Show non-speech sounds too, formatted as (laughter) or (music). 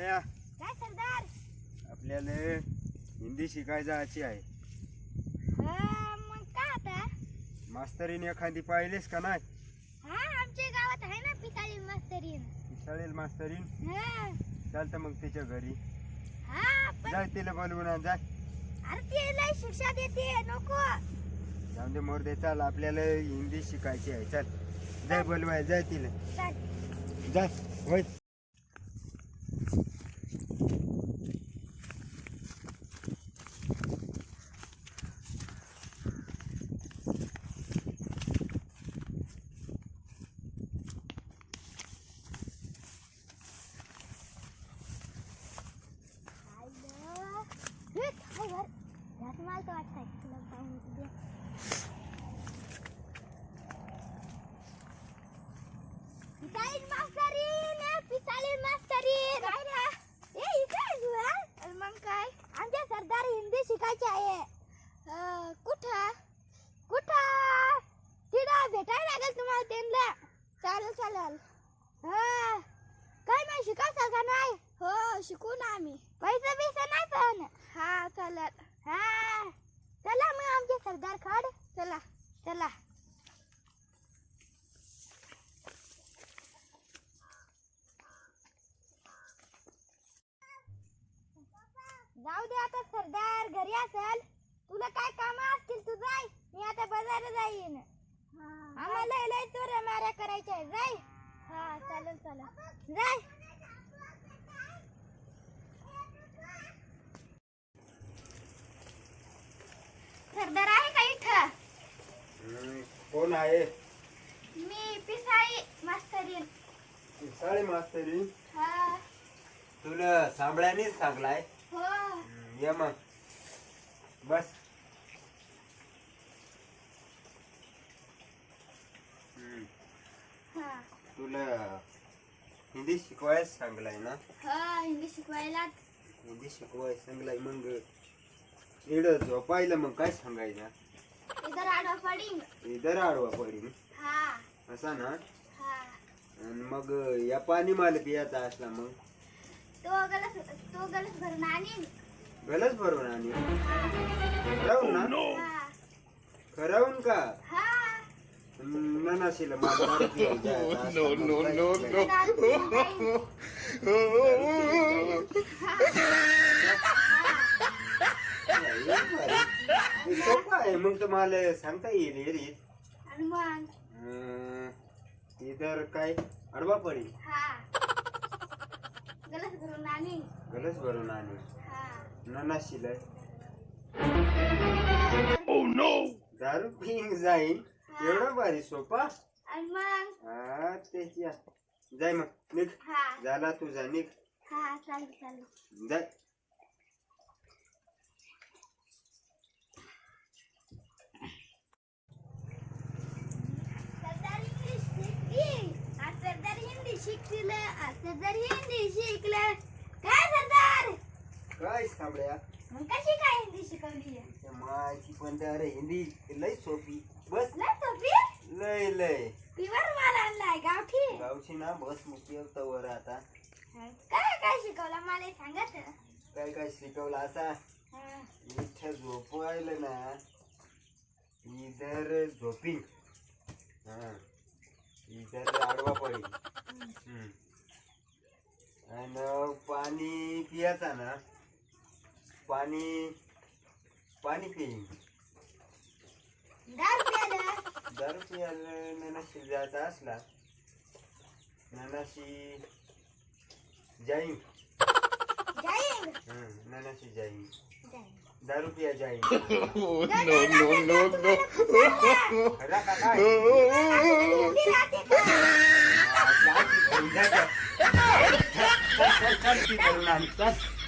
सरदया काय सरदार? आपल्याला हिंदी शिकायला जायची आहे. हा, मग काय आता? मास्तरीने एखादी पाहिलीस का नाही? हा आमच्या गावात आहे ना पिताळी मास्तरीन. चालेल मास्तरीन? हा. चालतं मग तिच्या घरी. हा पण जाय तिला बोलवून आण, जाय. अरे ती लय शिक्षा देते नको. जाऊन दे मोरदे चाल आपल्याला हिंदी शिकायची आहे चल. जाय बोलवाय जाय तिला. चल. जाय होय आयलं. हे काय वर? ह्यात मला तर वाटतंय. तुला पाहून दे. पिसाळीन मास्तरीन, ए, पिसाळीन मास्तरीन. ए, इकडे आहे तू, हा? अरे मग काय आमच्या सरदार हिंदी शिकायचे आहे अं, कुठं कुठं तिथं भेटायला लागेल तुम्हाला त्यांना चालेल चालेल हा काय नाही शिकायचं का नाही हो शिकू ना आम्ही. पैसे बिसे नाही पण. हा चालेल हा. चला मग आमचे सरदार खड. चला चला. जाऊ दे आता सरदार घरी असेल. तुला काय काम असतील तू जाय. मी आता बाजारात जाईन. आम्हाला लय चोऱ्या माऱ्या करायच्या जाय. हा चालेल चालेल. जाय सरदार आहे का इथं हम्म, कोण आहे? मी पिसाई मास्तरीन. साडे मास्तरी हा. तुला सांभळ्यानेच सांगलाय. हो. ये मग. बस. हा. तुला हिंदी शिकवायला सांगलाय ना? हा हिंदी शिकवायला. हिंदी शिकवायला सांगलाय मग. इड झोपायला मग काय सांगायचं? इधर आडवा पडीन. इधर आडवा पडीन. हा. असा ना? हा. आणि मग या पाणी मला पियाचा असला मग? तो गलस तो गलस भरून आणीन. गलच भरून खरवून ना? हा. खरवून का? हा. ननाशीला (laughs) no, no, no. दारू (laughs) (laughs) हे सोपं आहे. मग तुम्हाला सांगता येईल आणि अं, इधर काय अडवा पडी हा. गलस भरून आणीन गलच भरून आणि हा. ननाशीला Oh! दारू पिंग जाईन. एवढं भारी सोपा. आणि मग? हा तेच या. जाय मग निघ. हा. झाला तुझा निघ. हा चालेल चालेल. जाय सरदार इंग्लिश शिकली आज सरदार हिंदी शिकतील आज सरदार हिंदी शिकलं काय सरदार? काय थांबड्या मग कशी काय हिंदी शिकवली? त्या मायची अरे हिंदी लय सोपी. बस. लय सोपी? लय लय पिवर माल आणलाय गावठी. गावची ना बस मुक्त वर आता. काय काय शिकवलं? मला सांगत काय काय शिकवलं असा हा. इथं झोपवायला ना इधर झोपिंग हा. इधर आडवा पडी. हम्म. आणि पाणी पियाचा ना. पाणी पाणी पिईन. दारू पियाला ननाशी जायचा असला ननाशी जाईन. ननाशी जाईन. जाईन. दारू पिया जाईन Oh no, no, no, (laughs)